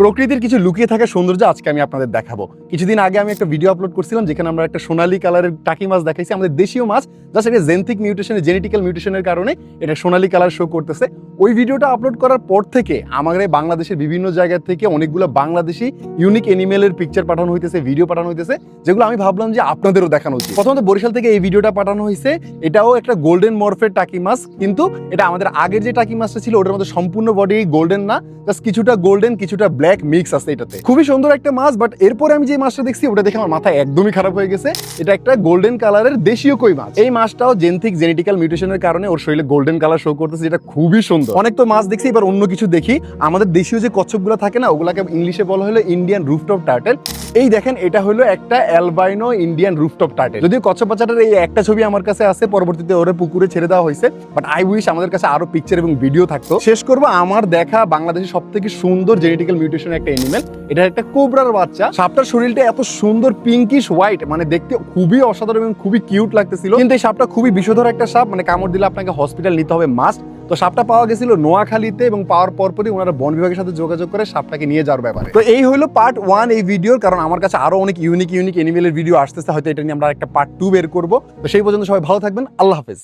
প্রকৃতির কিছু লুকিয়ে থাকা সৌন্দর্য আজকে আমি আপনাদের দেখাবো। কিছুদিন আগে আমি একটা ভিডিও আপলোড করছিলাম যেখানে আমরা একটা সোনালী কালারের টাকি মাছ দেখাইছি, আমাদের দেশীয় মাছ জাস্ট এটা জেন্থিক মিউটেশনের জেনেটিক্যাল মিউটেশনের কারণে এটা সোনালী কালার শো করতেছে। ওই ভিডিওটা আপলোড করার পর থেকে আমাদের বাংলাদেশের বিভিন্ন জায়গা থেকে অনেকগুলো বাংলাদেশি ইউনিক এনিমেলের পিকচার পাঠানো হইতেছে ভিডিও পাঠানো হইতেছে, যেগুলো আমি ভাবলাম যে আপনাদেরও দেখানো উচিত। প্রথমত বরিশাল থেকে এই ভিডিওটা পাঠানো হয়েছে এটাও একটা গোল্ডেন মরফের টাকি মাছ, কিন্তু এটা আমাদের আগের যে টাকি মাছটা ছিল, ওটার মধ্যে সম্পূর্ণ বডি গোল্ডেন না জাস্ট কিছুটা গোল্ডেন কিছুটা ব্ল্যাক মিক্স আছে এটাতে। খুবই সুন্দর একটা মাছ বাট এরপরে আমি যে মাছটা দেখছি, ওটা দেখে আমার মাথা একদমই খারাপ হয়ে গেছে। এটা একটা গোল্ডেন কালারের দেশীয় কই মাছ। এই মাছটাও জেন্থিক জেনেটিক্যাল মিউটেশনের কারণে ওর শরীরে গোল্ডেন কালার শো করতেছে, যেটা খুবই সুন্দর। অনেক তো মাছ দেখছি, এবার অন্য কিছু দেখি। আমাদের দেশীয় যে কচ্ছপগুলো থাকে না, ওগুলাকে ইংলিশে বলা হলো ইন্ডিয়ান রুফটপ টার্টেল এই দেখেন, এটা হলো একটা অ্যালবাইনো ইন্ডিয়ান রুফটপ টার্টেল যদিও কচ্ছপ বাচ্চাটার এই একটা ছবি আমার কাছে আছে, পরবর্তীতে ওরে পুকুরে ছেড়ে দেওয়া হয়েছে। বাট আই উইশ আমাদের কাছে আরও পিকচার এবং ভিডিও থাকতো। শেষ করব, আমার দেখা বাংলাদেশের সব থেকে সুন্দর জেনেটিক্যাল মিউটেশন একটা এনিমেল এটা একটা কোবরার বাচ্চা। সাপটার শরীরটা এত সুন্দর পিঙ্কিশ হোয়াইট মানে দেখতে খুবই অসাধারণ এবং খুবই কিউট লাগতেছিল। কিন্তু এই সাপটা খুবই বিষধর একটা সাপ মানে কামড় দিলে আপনাকে হসপিটাল নিতে হবে মাস্ট তো সাপটা পাওয়া গেছিল নোয়াখালীতে এবং পাওয়ার পরপরই ওনারা বন বিভাগের সাথে যোগাযোগ করে সাপটাকে নিয়ে যাওয়ার ব্যাপারে। তো এই হলো পার্ট ওয়ান এই ভিডিওর কারণ আমার কাছে আরও অনেক ইউনিক ইউনিক এনিমেলের ভিডিও আসতেছে, হয়তো এটা নিয়ে আমরা একটা পার্ট টু বের করব। তো সেই পর্যন্ত সবাই ভালো থাকবেন, আল্লাহ হাফেজ।